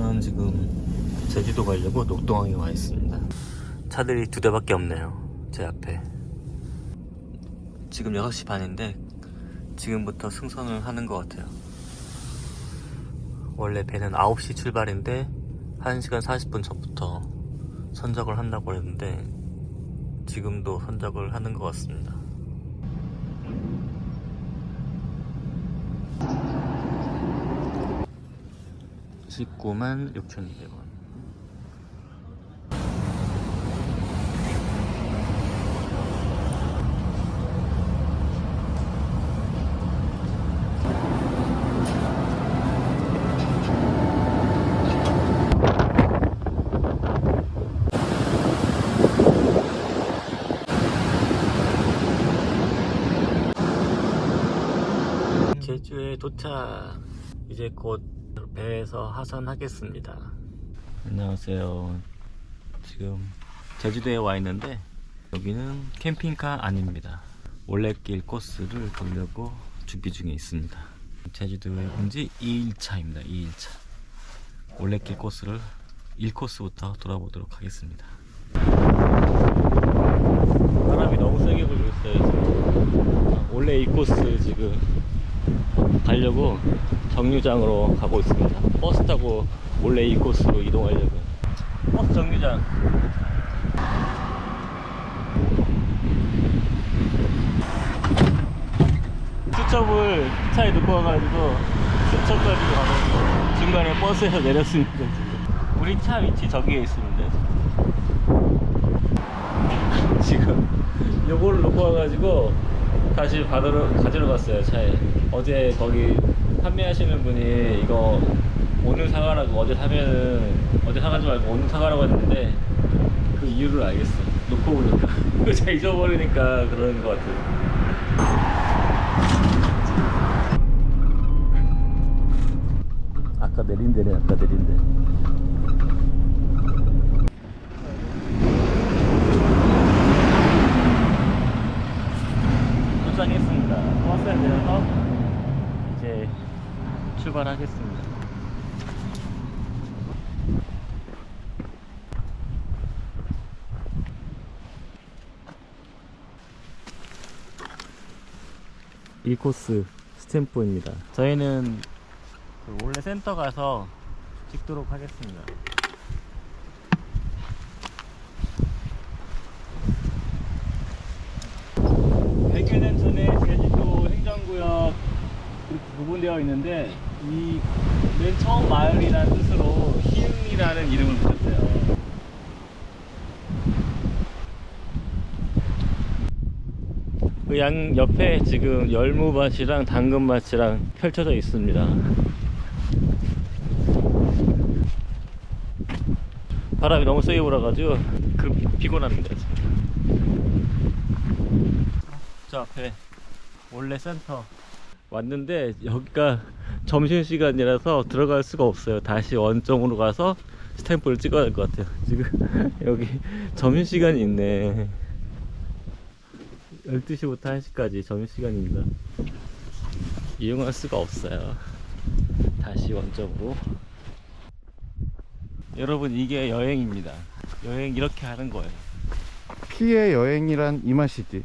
저는 지금 제주도 가려고 녹동항에 와 있습니다. 차들이 두 대밖에 없네요. 제 앞에. 지금 6시 반인데 지금부터 승선을 하는 것 같아요. 원래 배는 9시 출발인데 1시간 40분 전부터 선적을 한다고 했는데 지금도 선적을 하는 것 같습니다. 십구만 6,200원. 제주에 도착. 이제 곧 배에서 하산하겠습니다. 안녕하세요. 지금 제주도에 와 있는데 여기는 캠핑카 아닙니다. 올레길 코스를 돌려고 준비 중에 있습니다. 제주도에 온 지 2일차입니다. 2일차. 올레길 코스를 1코스부터 돌아보도록 하겠습니다. 바람이 너무 세게 불고 있어요. 지금. 원래 이 코스 지금 가려고 정류장으로 가고 있습니다. 버스 타고 원래 이 코스로 이동하려고. 버스 정류장. 수첩을 차에 놓고 와가지고 수첩 가지고 가는 중간에 버스에서 내렸습니다. 지금. 우리 차 위치 저기에 있습니다. 지금 요거를 놓고 와가지고 다시 받으러 가지러 갔어요 차에. 어제 거기 판매하시는 분이 이거 오늘 사가라고 어제 사면은 어제 사가지 말고 오늘 사가라고 했는데 그 이유를 알겠어. 놓고 오니까. 이거 잘 잊어버리니까 그러는 것 같아요 아까 내린 데네 아까 내린 데 도착했습니다. 버스에 내려서 이제 출발하겠습니다. 이 코스 스탬프입니다. 저희는 그 원래 센터 가서 찍도록 하겠습니다. 100여 년 전에 제주도 행정구역 구분되어 있는데 이 맨 처음 마을이라는 뜻으로 희흥이라는 이름을 붙였어요. 그 양 옆에 지금 열무밭이랑 당근밭이랑 펼쳐져 있습니다. 바람이 너무 세게 불어가지고 그 피곤합니다. 저 앞에 원래 센터 왔는데 여기가 점심시간이라서 들어갈 수가 없어요. 다시 원점으로 가서 스탬프를 찍어야 될것 같아요. 지금 여기 점심시간이 있네. 12시부터 1시까지 점심시간입니다. 이용할 수가 없어요. 다시 원점으로. 여러분 이게 여행입니다. 여행 이렇게 하는 거예요. 피의 여행이란 이 맛이지.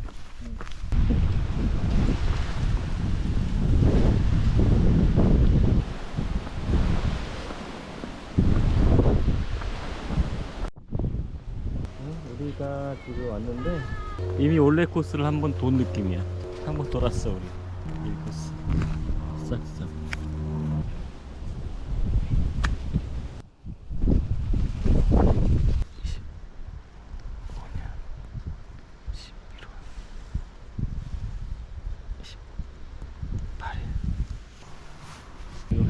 우리가 지금 왔는데 올레 코스를 한번 돈 느낌이야. 한번 돌았어 우리 이 코스. 싹싹.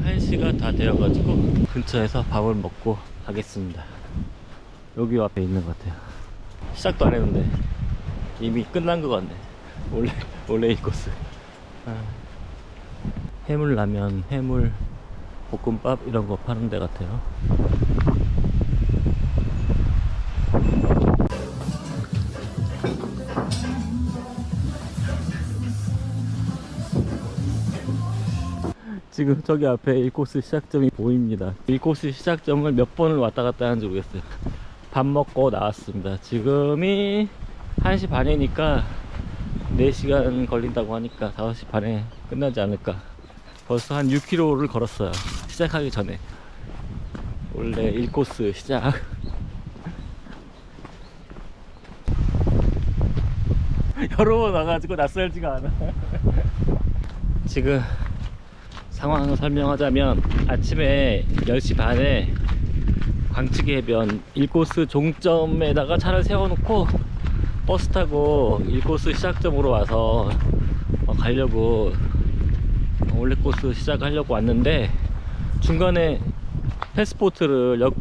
1시가 다 되어가지고 근처에서 밥을 먹고 가겠습니다. 여기 앞에 있는 것 같아요. 시작도 안 했는데 이미 끝난 것 같네. 원래 원래 이 코스. 아, 해물라면, 해물 볶음밥 이런 거 파는 데 같아요. 지금 저기 앞에 1코스 시작점이 보입니다. 1코스 시작점을 몇 번을 왔다 갔다 하는지 모르겠어요. 밥 먹고 나왔습니다. 지금이 1시 반이니까 4시간 걸린다고 하니까 5시 반에 끝나지 않을까. 벌써 한 6km를 걸었어요. 시작하기 전에. 원래 1코스 시작. 여러 번 와가지고 낯설지가 않아. 지금 상황을 설명하자면 아침에 10시 반에 광측 해변 1코스 종점에다가 차를 세워놓고 버스 타고 1코스 시작점으로 와서 어, 가려고 원래 코스 시작하려고 왔는데 중간에 패스포트를 역,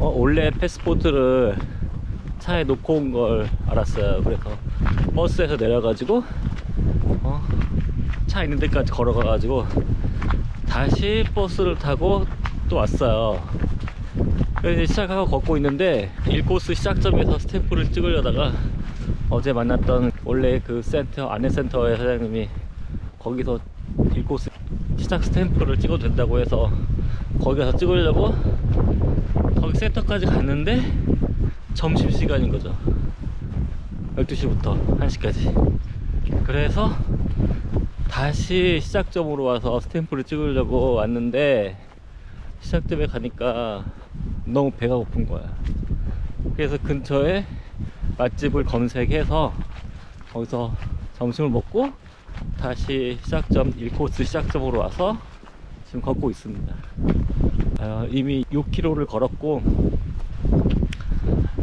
어, 원래 패스포트를 차에 놓고 온 걸 알았어요. 그래서 버스에서 내려가지고 어, 차 있는 데까지 걸어가 가지고 다시 버스를 타고 또 왔어요. 이제 시작하고 걷고 있는데 1코스 시작점에서 스탬프를 찍으려다가 어제 만났던 원래 그 센터 안내 센터의 사장님이 거기서 1코스 시작 스탬프를 찍어도 된다고 해서 거기 가서 찍으려고 거기 센터까지 갔는데 점심시간인 거죠. 12시부터 1시까지. 그래서 다시 시작점으로 와서 스탬프를 찍으려고 왔는데 시작점에 가니까 너무 배가 고픈 거야. 그래서 근처에 맛집을 검색해서 거기서 점심을 먹고 다시 시작점 1코스 시작점으로 와서 지금 걷고 있습니다. 어, 이미 6km를 걸었고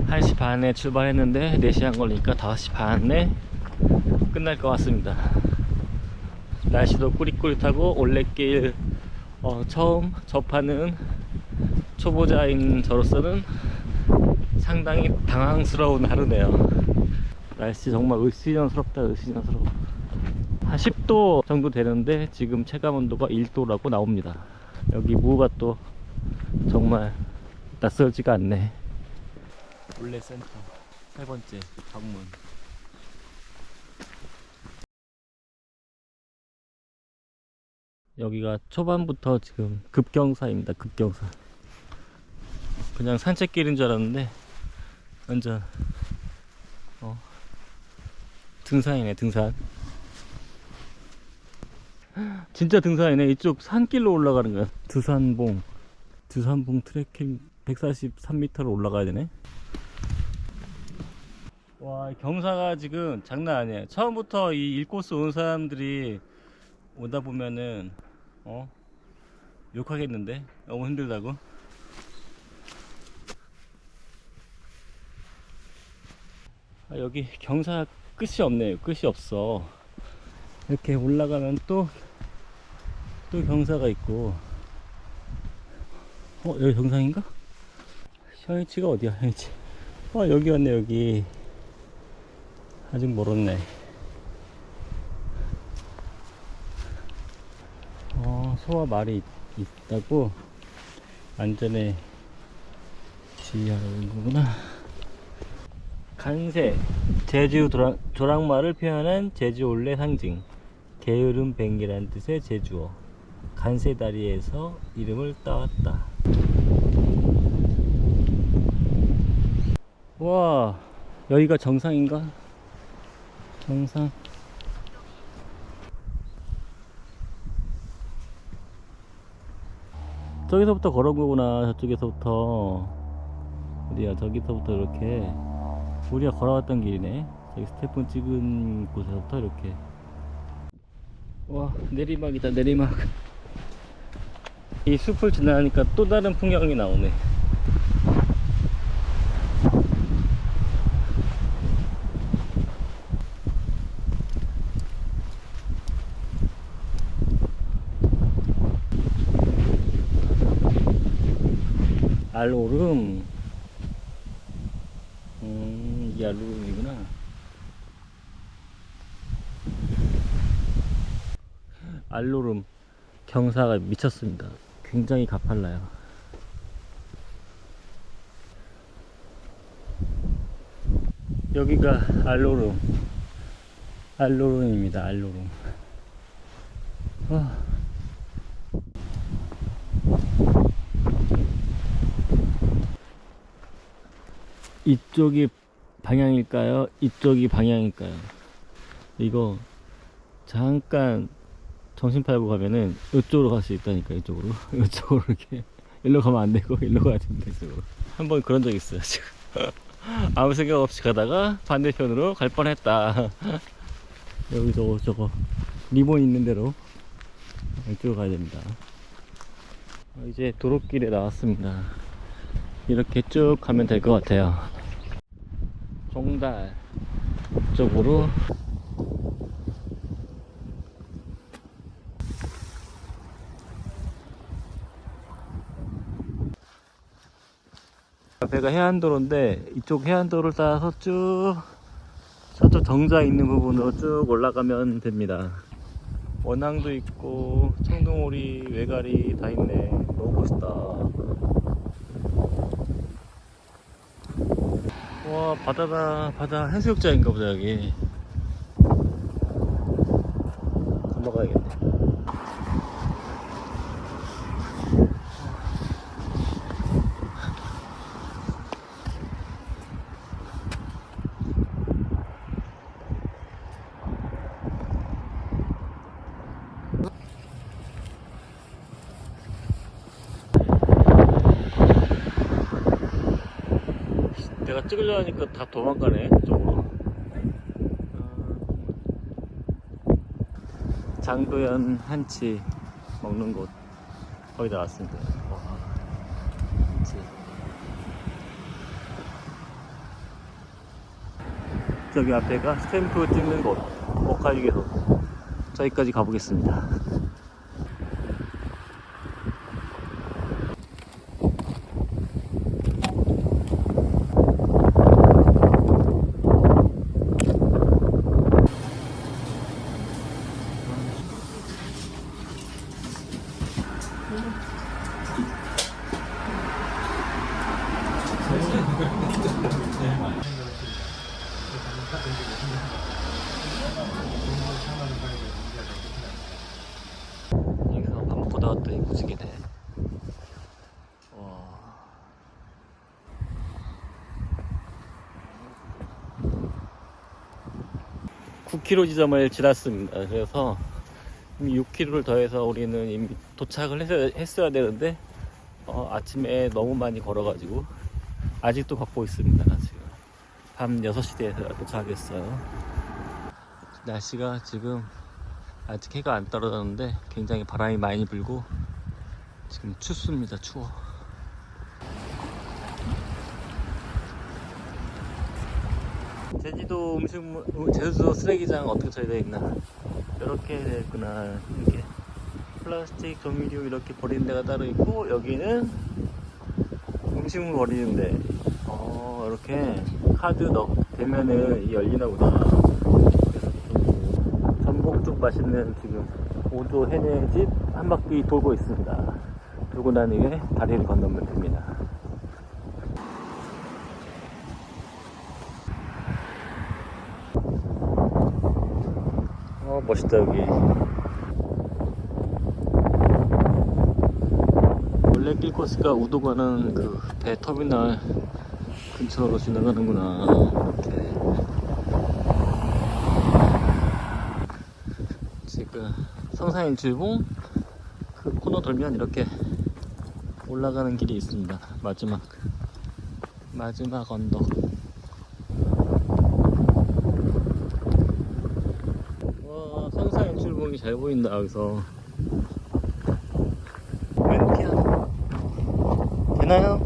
1시 반에 출발했는데 4시 간 걸리니까 5시 반에 끝날 것 같습니다. 날씨도 꾸릿꾸릿하고 올레길 어, 처음 접하는 초보자인 저로서는 상당히 당황스러운 하루네요. 날씨 정말 으시전스럽다 으시전스러워. 한 10도 정도 되는데 지금 체감 온도가 1도라고 나옵니다. 여기 무가 또 정말 낯설지가 않네. 올레 센터. 세 번째 방문. 여기가 초반부터 지금 급경사입니다 급경사. 그냥 산책길인 줄 알았는데 완전 어 등산이네 등산. 진짜 등산이네. 이쪽 산길로 올라가는 거야. 두산봉. 두산봉 트레킹 143m를 올라가야 되네. 와 경사가 지금 장난 아니에요. 처음부터 이 1코스 온 사람들이 오다 보면은 어 욕하겠는데? 너무 힘들다고 아, 여기 경사 끝이 없네요. 끝이 없어. 이렇게 올라가면 또또 경사가 있고. 어 여기 정상인가? 현이치가 어디야 현이치? 어 여기 왔네 여기. 아직 멀었네. 어 소와 말이 있, 있다고 안전에 지휘하는 거구나 간세 제주 조랑, 조랑말을 표현한 제주 올레 상징 게으름 뱅이란 뜻의 제주어 간세다리에서 이름을 따왔다. 와 여기가 정상인가? 정상. 저기서부터 걸어온 거구나 저쪽에서부터. 어디야 저기서부터 이렇게 우리가 걸어왔던 길이네. 저기 스태프 찍은 곳에서부터 이렇게. 와 내리막이다 내리막. 이 숲을 지나니까 또 다른 풍경이 나오네. 알오름 아니라 루이구나. 알로름 경사가 미쳤습니다. 굉장히 가팔라요. 여기가 알로름. 알로름입니다. 알로름. 어. 이쪽이 방향일까요? 이쪽이 방향일까요? 이거 잠깐 정신 팔고 가면은 이쪽으로 갈 수 있다니까 이쪽으로. 이쪽으로 이렇게 일로 가면 안 되고 일로 가야 된다 이쪽으로. 한 번 그런 적 있어요 지금. 아무 생각 없이 가다가 반대편으로 갈 뻔했다. 여기 저거 저거. 리본 있는 대로 이쪽으로 가야 됩니다. 어, 이제 도로길에 나왔습니다. 이렇게 쭉 가면 될 것 같아요 종달 쪽으로. 앞에가 해안도로인데 이쪽 해안도로를 따라서 쭉 저쪽 정자 있는 부분으로 쭉 올라가면 됩니다. 원앙도 있고 청둥오리 외가리 다 있네. 너무 멋있다 와 바다다 바다. 해수욕장인가 보다 여기. 건너가야겠네 찍으려 하니까 다 도망가네 이쪽으로. 아, 장도연 한치 먹는 곳 거의 다 왔습니다. 저기 앞에가 스탬프 찍는 곳 목화유계소 저기까지 가보겠습니다 여기서 밥 먹고 나왔더니 무지개네 와. (9km) 지점을 지났습니다. 그래서 이미 6km를 더해서 우리는 이미 도착을 했어야, 했어야 되는데 어, 아침에 너무 많이 걸어가지고 아직도 걷고 있습니다 지금. 밤 6시대에 도착했어요. 날씨가 지금 아직 해가 안 떨어졌는데 굉장히 바람이 많이 불고 지금 춥습니다 추워 제주도 음식물 음, 제주도 쓰레기장 어떻게 처리되어 있나 이렇게 되어 있구나 이렇게 플라스틱 조미료 이렇게 버리는 데가 따로 있고 여기는 음식물 버리는데 어 이렇게 카드 넣 대면은 이 열리나 보다 전복죽 맛있는 지금 오도 해내 집한 바퀴 돌고 있습니다. 돌고 난 후에 다리를 건너면 됩니다. 멋있다 여기. 원래 길 코스가 우도 가는 그 배 터미널 근처로 지나가는구나. 이렇게. 지금 성산일출봉 그 코너 돌면 이렇게 올라가는 길이 있습니다. 마지막 마지막 언덕. 와 성산일출봉이 잘 보인다 여기서. 되나요?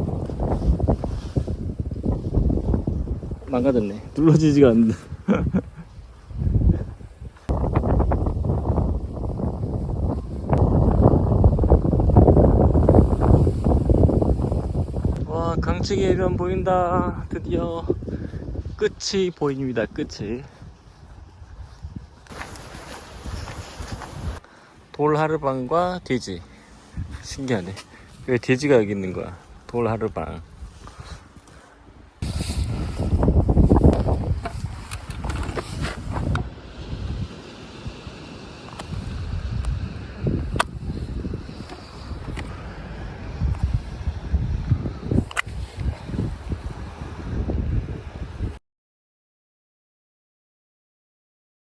망가졌네. 눌러지지가 않는다. 와 강측의 해변 보인다 드디어 끝이 보입니다 끝이 돌하르방과 돼지. 신기하네. 왜 돼지가 여기 있는 거야? 돌하르방